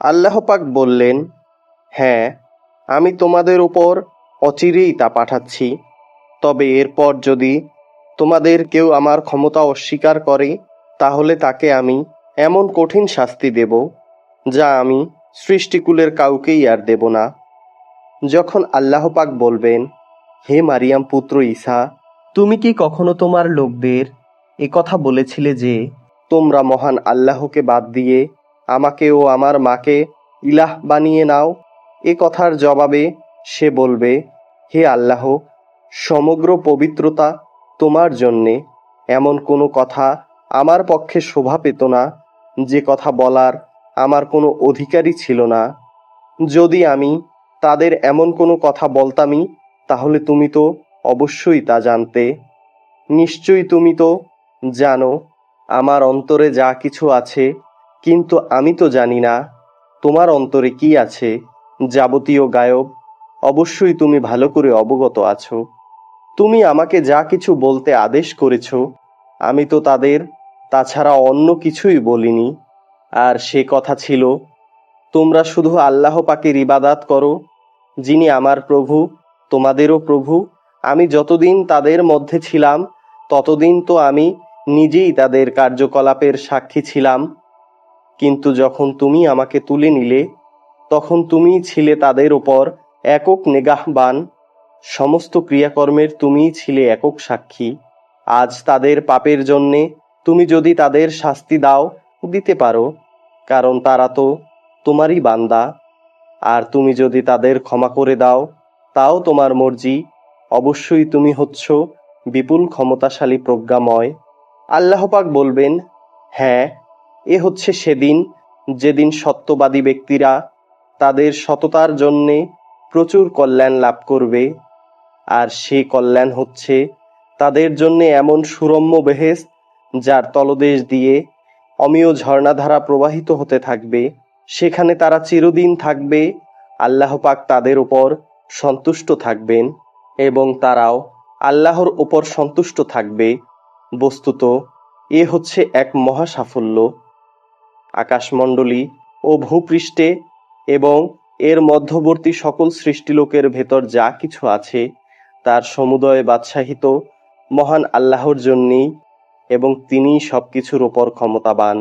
আল্লাহ পাক বললেন হ্যাঁ আমি তোমাদের উপর অচিরেই তা পাঠাচ্ছি। তবে এরপর যদি তোমাদের কেউ আমার ক্ষমতা অস্বীকার করে, তাহলে তাকে আমি এমন কঠিন শাস্তি দেব, যা আমি সৃষ্টিকুলের কাউকেই আর দেব না। যখন আল্লাহ পাক বলবেন, হে মারিয়াম পুত্র ঈসা, তুমি কি কখনো তোমার লোকদের কথা বলেছিলে যে তোমরা মহান আল্লাহকে বাদ দিয়ে আমাকে ও আমার মাকে ইলাহ বানিয়ে নাও। এ কথার জবাবে সে বলবে, হে আল্লাহ, সমগ্র পবিত্রতা তোমার জন্যে। এমন কোনো কথা আমার পক্ষে শোভা পেত না, যে কথা বলার আমার কোনো অধিকারই ছিল না। যদি আমি তাদের এমন কোনো কথা বলতামই, তাহলে তুমি তো অবশ্যই তা জানতে। নিশ্চয়ই তুমি তো জানো, আমার অন্তরে যা কিছু আছে কিন্তু আমি তো জানি না তোমার অন্তরে কি আছে, যাবতীয় গায়ব অবশ্যই তুমি ভালো করে অবগত আছো। তুমি আমাকে যা কিছু বলতে আদেশ করেছ, আমি তো তাদের, তাছাড়া অন্য কিছুই বলিনি। আর সে কথা ছিল, তোমরা শুধু আল্লাহ পাকের ইবাদাত করো, যিনি আমার প্রভু, তোমাদেরও প্রভু। আমি যতদিন তাদের মধ্যে ছিলাম, ততদিন তো আমি নিজেই তাদের কার্যকলাপের সাক্ষী ছিলাম। কিন্তু যখন তুমি আমাকে তুলে নিলে, তখন তুমিই ছিলে তাদের ওপর একক নেগাহবান। সমস্ত ক্রিয়াকর্মের তুমিই ছিলে একক সাক্ষী। আজ তাদের পাপের জন্যে তুমি যদি তাদের শাস্তি দাও, দিতে পারো, কারণ তারা তো তোমারই বান্দা। আর তুমি যদি তাদের ক্ষমা করে দাও, তাও তোমার মর্জি। অবশ্যই তুমি হচ্ছ বিপুল ক্ষমতাশালী প্রজ্ঞাময়। আল্লাহ পাক বলবেন হ্যাঁ এ হচ্ছে সেদিন যেদিন সত্যবাদী ব্যক্তিরা তাদের সততার জন্যে প্রচুর কল্যাণ লাভ করবে, আর সে কল্যাণ হচ্ছে তাদের জন্য এমন সুরম্য বেহেস যার তলদেশ দিয়ে অমীয় ঝর্ণাধারা প্রবাহিত হতে থাকবে। সেখানে তারা চিরদিন থাকবে, আল্লাহ পাক তাদের উপর সন্তুষ্ট থাকবেন এবং তারাও আল্লাহর উপর সন্তুষ্ট থাকবে। বস্তুত এ হচ্ছে এক মহা সাফল্য আকাশমণ্ডলী ও ভূপৃষ্ঠে এবং এর মধ্যবর্তী সকল সৃষ্টিলোকের ভেতর যা কিছু আছে, তার সমুদয় বাদশাহিত মহান আল্লাহর জন্যেই এবং তিনিই সবকিছুর ওপর ক্ষমতাবান।